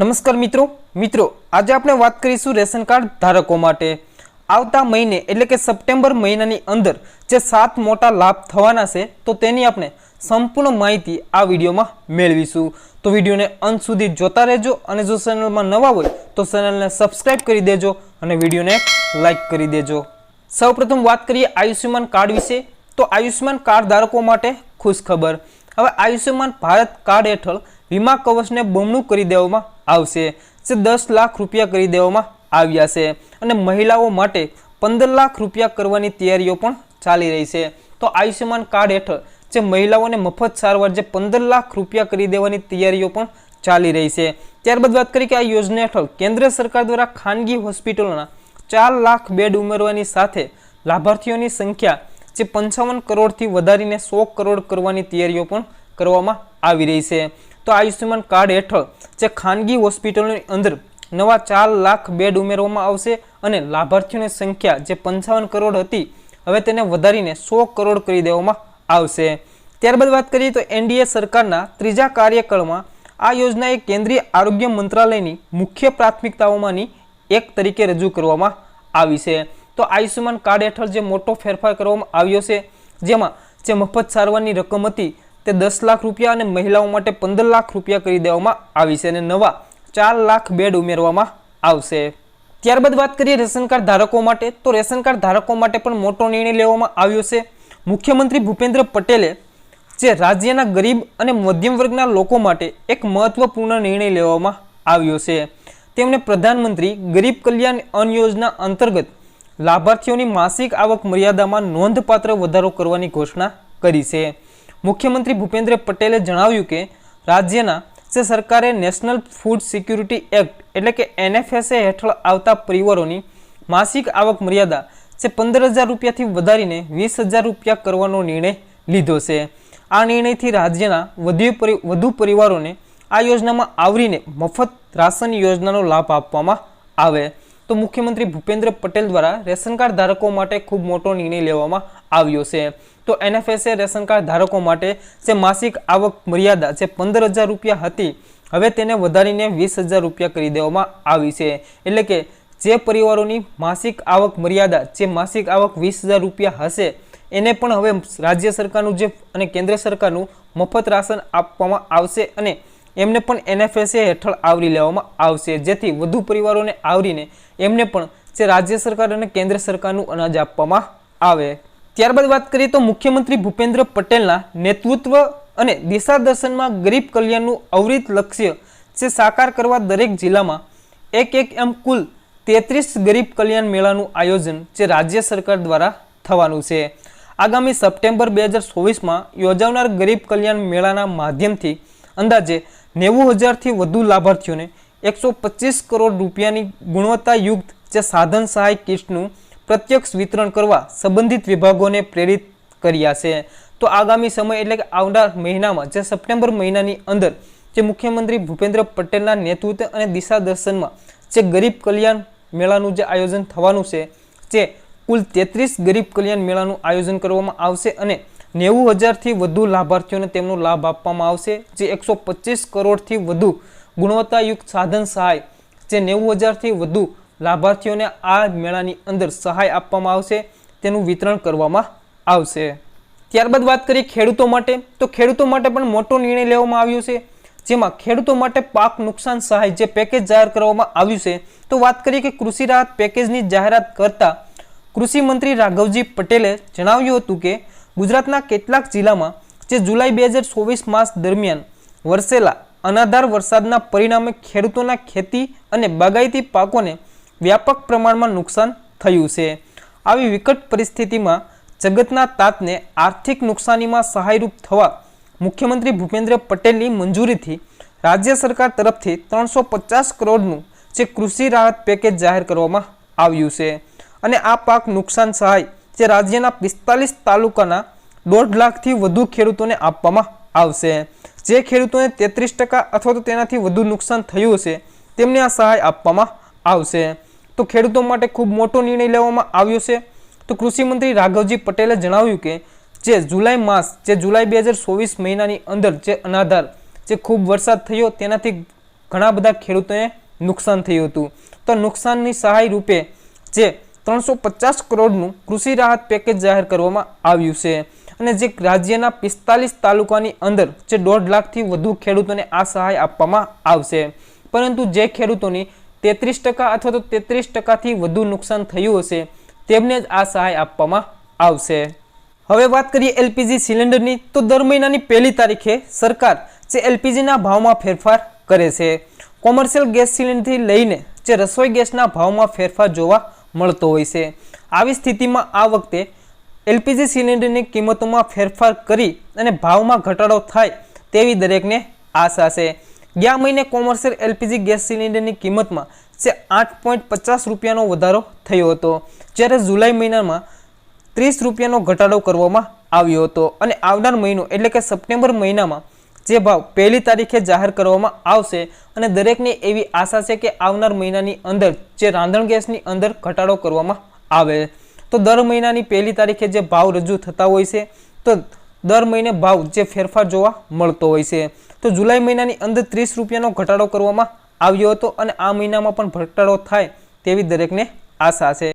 નમસ્કાર મિત્રો. મિત્રો, આજે આપણે વાત કરીશું રેશન કાર્ડ ધારકો માટે. આવતા મહિને, એટલે કે સપ્ટેમ્બર મહિનાની અંદર જે સાત મોટા લાભ થવાના છે, તો તેની આપણે સંપૂર્ણ માહિતી આ વિડીયોમાં મેળવીશું. તો વિડીયોને અંત સુધી જોતા રહેજો અને જો ચેનલમાં નવા હોય, તો ચેનલને સબસ્ક્રાઇબ કરી દેજો અને વિડીયોને લાઈક કરી દેજો. સૌપ્રથમ વાત કરીએ આયુષ્યમાન કાર્ડ વિશે. તો આયુષ્યમાન કાર્ડ ધારકો માટે ખુશ ખબર હવે આયુષ્યમાન ભારત કાર્ડ હેઠળ વીમા કવચને બમણું કરી દેવામાં આવશે જે દસ લાખ રૂપિયા કરી દેવામાં આવ્યા છે. અને મહિલાઓ માટે પંદર લાખ રૂપિયા કરવાની તૈયારીઓ પણ ચાલી રહી છે. તો આયુષ્યમાન કાર્ડ હેઠળ જે મહિલાઓને મફત સારવાર જે પંદર લાખ રૂપિયા કરી દેવાની તૈયારીઓ પણ ચાલી રહી છે. ત્યારબાદ વાત કરી કે આ યોજના હેઠળ કેન્દ્ર સરકાર દ્વારા ખાનગી હોસ્પિટલોના ચાર લાખ બેડ ઉમેરવાની સાથે લાભાર્થીઓની સંખ્યા જે પંચાવન કરોડથી વધારીને સો કરોડ કરવાની તૈયારીઓ પણ કરવામાં આવી રહી છે. તો આયુષ્યમાન કાર્ડ હેઠળ જે ખાનગી હોસ્પિટલોની અંદર નવા ચાર લાખ બેડ ઉમેરવામાં આવશે અને લાભાર્થીઓની સંખ્યા જે પંચાવન કરોડ હતી, હવે તેને વધારીને સો કરોડ કરી દેવામાં આવશે. ત્યારબાદ વાત કરીએ તો એનડીએ સરકારના ત્રીજા કાર્યકાળમાં આ યોજના એ કેન્દ્રીય આરોગ્ય મંત્રાલયની મુખ્ય પ્રાથમિકતાઓમાંની એક તરીકે રજૂ કરવામાં આવી છે. તો આયુષ્યમાન કાર્ડ હેઠળ જે મોટો ફેરફાર કરવામાં આવ્યો છે, જેમાં જે મફત સારવારની રકમ હતી તે દસ લાખ રૂપિયા અને મહિલાઓ માટે પંદર લાખ રૂપિયા કરી દેવામાં આવી છે અને નવા ચાર લાખ બેડ ઉમેરવામાં આવશે. ત્યારબાદ વાત કરીએ રેશન કાર્ડ ધારકો માટે, તો રેશન કાર્ડ ધારકો માટે પણ મોટો નિર્ણય લેવામાં આવ્યો છે. મુખ્યમંત્રી ભૂપેન્દ્ર પટેલે જે રાજ્યના ગરીબ અને મધ્યમ વર્ગના લોકો માટે એક મહત્વપૂર્ણ નિર્ણય લેવામાં આવ્યો છે. તેમણે પ્રધાનમંત્રી ગરીબ કલ્યાણ અન્ન યોજના અંતર્ગત લાભાર્થીઓની માસિક આવક મર્યાદામાં નોંધપાત્ર વધારો કરવાની ઘોષણા કરી છે. મુખ્યમંત્રી ભૂપેન્દ્ર પટેલે જણાવ્યું કે રાજ્યના જે સરકારે નેશનલ ફૂડ સિક્યુરિટી એક્ટ એટલે કે એનએફએસએ હેઠળ આવતા પરિવારોની માસિક આવક મર્યાદા જે પંદર હજાર રૂપિયાથી વધારીને વીસ હજાર રૂપિયા કરવાનો નિર્ણય લીધો છે. આ નિર્ણયથી રાજ્યના વધુ વધુ પરિવારોને આ યોજનામાં આવરીને મફત રાશન યોજનાનો લાભ આપવામાં આવે. તો મુખ્યમંત્રી ભૂપેન્દ્ર પટેલ દ્વારા રેશન કાર્ડ ધારકો માટે ખૂબ મોટો નિર્ણય લેવામાં આવ્યો છે. તો એનએફએસએ રેશન કાર્ડ ધારકો માટે જે માસિક આવક મર્યાદા જે પંદર હજાર રૂપિયા હતી, હવે તેને વધારીને વીસ હજાર રૂપિયા કરી દેવામાં આવી છે. એટલે કે જે પરિવારોની માસિક આવક મર્યાદા, જે માસિક આવક વીસ હજાર રૂપિયા હશે, એને પણ હવે રાજ્ય સરકારનું જે અને કેન્દ્ર સરકારનું મફત રાશન આપવામાં આવશે અને એમને પણ એનએફએસએ હેઠળ આવરી લેવામાં આવશે. જેથી વધુ પરિવારોને આવરીને એમને પણ જે રાજ્ય સરકાર અને કેન્દ્ર સરકારનું અનાજ આપવામાં આવે. ત્યારબાદ વાત કરીએ તો મુખ્યમંત્રી ભૂપેન્દ્ર પટેલના નેતૃત્વ અને દિશાદર્શનમાં ગરીબ કલ્યાણનું અવરિત લક્ષ્ય જે સાકાર કરવા દરેક જિલ્લામાં એક એક એમ કુલ તેત્રીસ ગરીબ કલ્યાણ મેળાનું આયોજન જે રાજ્ય સરકાર દ્વારા થવાનું છે. આગામી સપ્ટેમ્બર બે હજાર ચોવીસમાં યોજાનાર ગરીબ કલ્યાણ મેળાના માધ્યમથી અંદાજે નેવું હજારથી વધુ લાભાર્થીઓને એકસો પચીસ કરોડ રૂપિયાની ગુણવત્તાયુક્ત જે સાધન સહાય કિટ્સનું પ્રત્યક્ષ વિતરણ કરવા સંબંધિત વિભાગોને પ્રેરિત કર્યા છે. તો આગામી સમય એટલે કે આવનાર મહિનામાં, જે સપ્ટેમ્બર મહિનાની અંદર જે મુખ્યમંત્રી ભૂપેન્દ્ર પટેલના નેતૃત્વ અને દિશા દર્શનમાં જે ગરીબ કલ્યાણ મેળાનું જે આયોજન થવાનું છે, જે કુલ તેત્રીસ ગરીબ કલ્યાણ મેળાનું આયોજન કરવામાં આવશે અને નેવું હજારથી વધુ લાભાર્થીઓને તેમનો લાભ આપવામાં આવશે, જે એકસો પચીસ કરોડથી વધુ ગુણવત્તાયુક્ત સાધન સહાય, જે નેવું હજારથી વધુ લાભાર્થીઓને આ મેળાની અંદર સહાય આપવામાં આવશે, તેનું વિતરણ કરવામાં આવશે. ત્યારબાદ વાત કરીએ ખેડૂતો માટે, તો ખેડૂતો માટે પણ મોટો નિર્ણય લેવામાં આવ્યો છે. જેમાં ખેડૂતો માટે પાક નુકસાન સહાય જે પેકેજ જાહેર કરવામાં આવ્યું છે, તો વાત કરીએ કે કૃષિ રાહત પેકેજની જાહેરાત કરતા કૃષિ મંત્રી રાઘવજી પટેલે જણાવ્યું હતું કે, ગુજરાતના કેટલાક જિલ્લામાં જે જુલાઈ બે હજાર ચોવીસ માસ દરમિયાન વરસેલા અનાધાર વરસાદના પરિણામે ખેડૂતોના ખેતી અને બાગાયતી પાકોને વ્યાપક પ્રમાણમાં નુકસાન થયું છે. આવી વિકટ પરિસ્થિતિમાં જગતના તાતને આર્થિક નુકસાનીમાં સહાયરૂપ થવા મુખ્યમંત્રી ભૂપેન્દ્ર પટેલની મંજૂરીથી રાજ્ય સરકાર તરફથી ત્રણસો પચાસ કરોડનું જે કૃષિ રાહત પેકેજ જાહેર કરવામાં આવ્યું છે. અને આ પાક નુકસાન સહાય જે રાજ્યના પિસ્તાલીસ તાલુકાના દોઢ લાખથી વધુ ખેડૂતોને આપવામાં આવશે. જે ખેડૂતોને તેત્રીસ ટકા અથવા તો તેનાથી વધુ નુકસાન થયું હશે, તેમને આ સહાય આપવામાં આવશે. તો ખેડૂતો માટે ખૂબ મોટો નિર્ણય લેવામાં આવ્યો છે. તો કૃષિ મંત્રી રાઘવજી પટેલે જણાવ્યું કે, જે જુલાઈ માસ, જે જુલાઈ બે હજાર ચોવીસ મહિનાની અંદર જે અનાધાર જે ખૂબ વરસાદ થયો તેનાથી ઘણા બધા ખેડૂતોને નુકસાન થયું હતું. તો નુકસાનની સહાય રૂપે જે ત્રણસો પચાસ કરોડનું કૃષિ રાહત પેકેજ જાહેર કરવામાં આવ્યું છે અને જે રાજ્યના પિસ્તાલીસ તાલુકાની અંદર જે દોઢ લાખથી વધુ ખેડૂતોને આ સહાય આપવામાં આવશે. પરંતુ જે ખેડૂતોની તેત્રીસ ટકા અથવા તો તેત્રીસ ટકાથી વધુ નુકસાન થયું હશે, તેમને જ આ સહાય આપવામાં આવશે. હવે વાત કરીએ એલપીજી સિલિન્ડરની, તો દર મહિનાની પહેલી તારીખે સરકાર જે એલપીજીના ભાવમાં ફેરફાર કરે છે, કોમર્શિયલ ગેસ સિલિન્ડરથી લઈને જે રસોઈ ગેસના ભાવમાં ફેરફાર જોવા મળતો હોય છે. આવી સ્થિતિમાં આ વખતે એલપીજી સિલિન્ડરની કિંમતોમાં ફેરફાર કરી અને ભાવમાં ઘટાડો થાય તેવી દરેકને આશા છે. ગયા મહિને કોમર્શિયલ એલપીજી ગેસ સિલિન્ડરની કિંમતમાં જે આઠ પોઈન્ટ પચાસ રૂપિયાનો વધારો થયો હતો, જ્યારે જુલાઈ મહિનામાં ત્રીસ રૂપિયાનો ઘટાડો કરવામાં આવ્યો હતો. અને આવનાર મહિનો એટલે કે સપ્ટેમ્બર મહિનામાં જે ભાવ પહેલી તારીખે જાહેર કરવામાં આવશે અને દરેકને એવી આશા છે કે આવનાર મહિનાની અંદર જે રાંધણ ગેસની અંદર ઘટાડો કરવામાં આવે. તો દર મહિનાની પહેલી તારીખે જે ભાવ રજૂ થતા હોય છે, તો દર મહિને ભાવ જે ફેરફાર જોવા મળતો હોય છે. તો જુલાઈ મહિનાની અંદર ત્રીસ રૂપિયાનો ઘટાડો કરવામાં આવ્યો હતો અને આ મહિનામાં પણ ઘટાડો થાય તેવી દરેકને આશા છે.